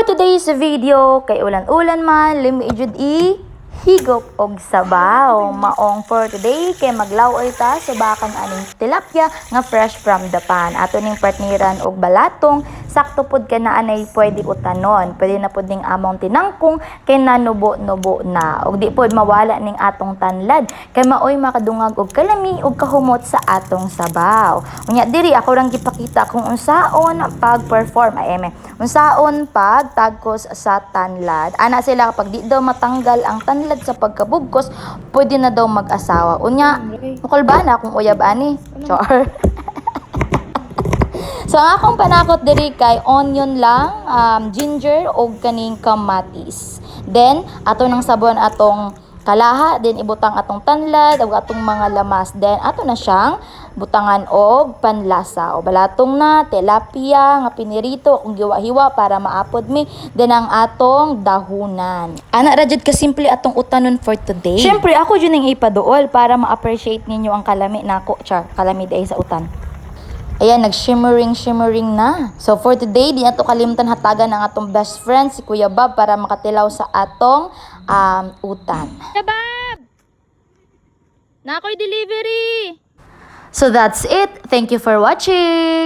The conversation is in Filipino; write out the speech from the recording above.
for today's video, kay ulan-ulan man, limi jud i higop og sabaw. Maong for today kay maglaoy ta sa bakang aning tilapia nga fresh from the pan. Ato ning partneran og balatong sakto pud ka na anay pwede utanon. Pwede na pud ning among tinangkong kay nanubo-nubo na. Og di pud mawala ning atong tanlad kay maoy makadungag og kalami og kahumot sa atong sabaw. Unya diri ako rang gipakita kung unsaon pag-perform ay eme. Unsaon pag tagkos sa tanlad. Ana sila kapag di daw matanggal ang tanlad sa pagkabugkos, pwede na daw mag-asawa. Unya, mukol ba na kung uyab ani? Char. So ang akong panakot diri kay onion lang, um, ginger o kaning kamatis. Then ato nang sabon atong kalaha, then ibutang atong tanlad ug atong mga lamas. Then ato na siyang butangan og panlasa. O balatong na tilapia nga pinirito kung giwa-hiwa para maapod mi then ang atong dahunan. Ana ra jud ka simple atong utanon for today. Syempre ako jud ning ipaduol para ma-appreciate ninyo ang kalami nako char kalami day sa utan Ayan, nag-shimmering, shimmering na. So, for today, di nato kalimtan hatagan ng atong best friend, si Kuya Bob, para makatilaw sa atong um, utan. Kabab! Na ako'y delivery! So, that's it. Thank you for watching!